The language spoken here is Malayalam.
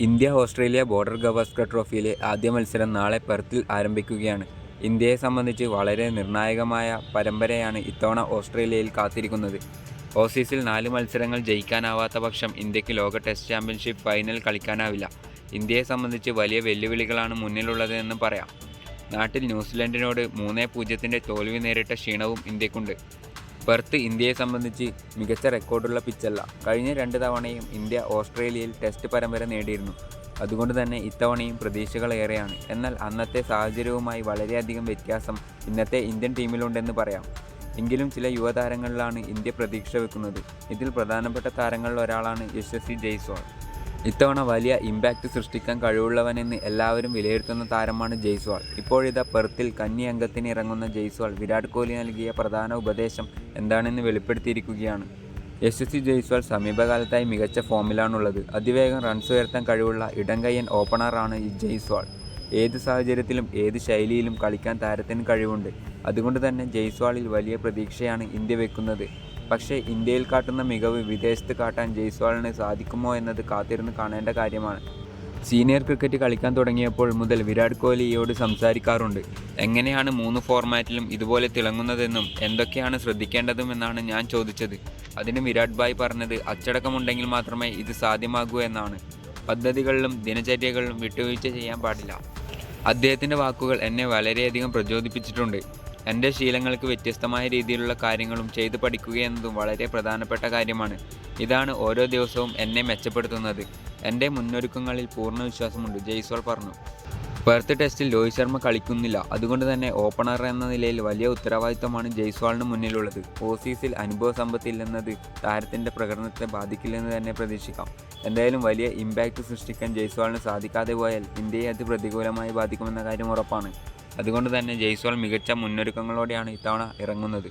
ഇന്ത്യ ഓസ്ട്രേലിയ ബോർഡർ ഗവാസ്കർ ട്രോഫിയിലെ ആദ്യ മത്സരം നാളെ പെർത്തിൽ ആരംഭിക്കുകയാണ്. ഇന്ത്യയെ സംബന്ധിച്ച് വളരെ നിർണായകമായ പരമ്പരയാണ് ഇത്തവണ ഓസ്ട്രേലിയയിൽ കാത്തിരിക്കുന്നത്. ഓസീസിൽ നാല് മത്സരങ്ങൾ ജയിക്കാനാവാത്ത പക്ഷം ഇന്ത്യയ്ക്ക് ലോക ടെസ്റ്റ് ചാമ്പ്യൻഷിപ്പ് ഫൈനൽ കളിക്കാനാവില്ല. ഇന്ത്യയെ സംബന്ധിച്ച് വലിയ വെല്ലുവിളികളാണ് മുന്നിലുള്ളതെന്ന് പറയാം. നാട്ടിൽ ന്യൂസിലൻഡിനോട് മൂന്നേ പൂജ്യത്തിന്റെ തോൽവി നേരിട്ട ക്ഷീണവും ഇന്ത്യക്കുണ്ട്. പെർത്ത് ഇന്ത്യയെ സംബന്ധിച്ച് മികച്ച റെക്കോർഡുള്ള പിച്ചല്ല കഴിഞ്ഞ രണ്ട് തവണയും ഇന്ത്യ ഓസ്ട്രേലിയയിൽ ടെസ്റ്റ് പരമ്പര നേടിയിരുന്നു. അതുകൊണ്ട് തന്നെ ഇത്തവണയും പ്രതീക്ഷകളേറെയാണ്. എന്നാൽ അന്നത്തെ സാഹചര്യവുമായി വളരെയധികം വ്യത്യാസം ഇന്നത്തെ ഇന്ത്യൻ ടീമിലുണ്ടെന്ന് പറയാം. എങ്കിലും ചില യുവതാരങ്ങളിലാണ് ഇന്ത്യ പ്രതീക്ഷ വെക്കുന്നത്. ഇതിൽ പ്രധാനപ്പെട്ട താരങ്ങളിൽ ഒരാളാണ് യശസ്വി ജയ്സ്വാൾ. ഇത്തവണ വലിയ ഇമ്പാക്റ്റ് സൃഷ്ടിക്കാൻ കഴിവുള്ളവനെന്ന് എല്ലാവരും വിലയിരുത്തുന്ന താരമാണ് ജയ്സ്വാൾ. ഇപ്പോഴിതാ പെർത്തിൽ കന്നി അംഗത്തിന് ഇറങ്ങുന്ന ജയ്സ്വാൾ വിരാട് കോഹ്ലി നൽകിയ പ്രധാന ഉപദേശം എന്താണെന്ന് വെളിപ്പെടുത്തിയിരിക്കുകയാണ്. യശസ്വി ജയ്സ്വാൾ സമീപകാലത്തായി മികച്ച ഫോമിലാണുള്ളത്. അതിവേഗം റൺസ് ഉയർത്താൻ കഴിവുള്ള ഇടംകയ്യൻ ഓപ്പണറാണ് ഈ ജയ്സ്വാൾ. ഏത് സാഹചര്യത്തിലും ഏത് ശൈലിയിലും കളിക്കാൻ താരത്തിന് കഴിവുണ്ട്. അതുകൊണ്ട് തന്നെ ജയ്സ്വാളിൽ വലിയ പ്രതീക്ഷയാണ് ഇന്ത്യ വെക്കുന്നത്. പക്ഷേ ഇന്ത്യയിൽ കാട്ടുന്ന മികവ് വിദേശത്ത് കാട്ടാൻ ജയ്സ്വാളിന് സാധിക്കുമോ എന്നത് കാത്തിരുന്ന് കാണേണ്ട കാര്യമാണ്. സീനിയർ ക്രിക്കറ്റ് കളിക്കാൻ തുടങ്ങിയപ്പോൾ മുതൽ വിരാട് കോഹ്ലിയോട് സംസാരിക്കാറുണ്ട്. എങ്ങനെയാണ് മൂന്ന് ഫോർമാറ്റിലും ഇതുപോലെ തിളങ്ങുന്നതെന്നും എന്തൊക്കെയാണ് ശ്രദ്ധിക്കേണ്ടതുമെന്നാണ് ഞാൻ ചോദിച്ചത്. അതിന് വിരാട് ഭായ് പറഞ്ഞത് അച്ചടക്കമുണ്ടെങ്കിൽ മാത്രമേ ഇത് സാധ്യമാകൂ എന്നാണ്. പദ്ധതികളിലും ദിനചര്യകളിലും വിട്ടുവീഴ്ച ചെയ്യാൻ പാടില്ല. അദ്ദേഹത്തിന്റെ വാക്കുകൾ എന്നെ വളരെയധികം പ്രചോദിപ്പിച്ചിട്ടുണ്ട്. എന്റെ ശീലങ്ങൾക്ക് വ്യത്യസ്തമായ രീതിയിലുള്ള കാര്യങ്ങളും ചെയ്തു പഠിക്കുക എന്നതും വളരെ പ്രധാനപ്പെട്ട കാര്യമാണ്. ഇതാണ് ഓരോ ദിവസവും എന്നെ മെച്ചപ്പെടുത്തുന്നത്. എന്റെ മുന്നൊരുക്കങ്ങളിൽ പൂർണ വിശ്വാസമുണ്ട് ജയ്സോൾ പറഞ്ഞു. പെർത്ത് ടെസ്റ്റിൽ രോഹിത് ശർമ്മ കളിക്കുന്നില്ല. അതുകൊണ്ട് തന്നെ ഓപ്പണർ എന്ന നിലയിൽ വലിയ ഉത്തരവാദിത്തമാണ് ജയ്സ്വാളിന് മുന്നിലുള്ളത്. ഓസീസിൽ അനുഭവ സമ്പത്തില്ലെന്നത് താരത്തിന്റെ പ്രകടനത്തെ ബാധിക്കില്ലെന്ന് തന്നെ പ്രതീക്ഷിക്കാം. എന്തായാലും വലിയ ഇമ്പാക്റ്റ് സൃഷ്ടിക്കാൻ ജയ്സ്വാളിന് സാധിക്കാതെ പോയാൽ ഇന്ത്യയെ അത് പ്രതികൂലമായി ബാധിക്കുമെന്ന കാര്യം ഉറപ്പാണ്. അതുകൊണ്ട് തന്നെ ജയ്സ്വാൾ മികച്ച മുന്നൊരുക്കങ്ങളോടെയാണ് ഇത്തവണ ഇറങ്ങുന്നത്.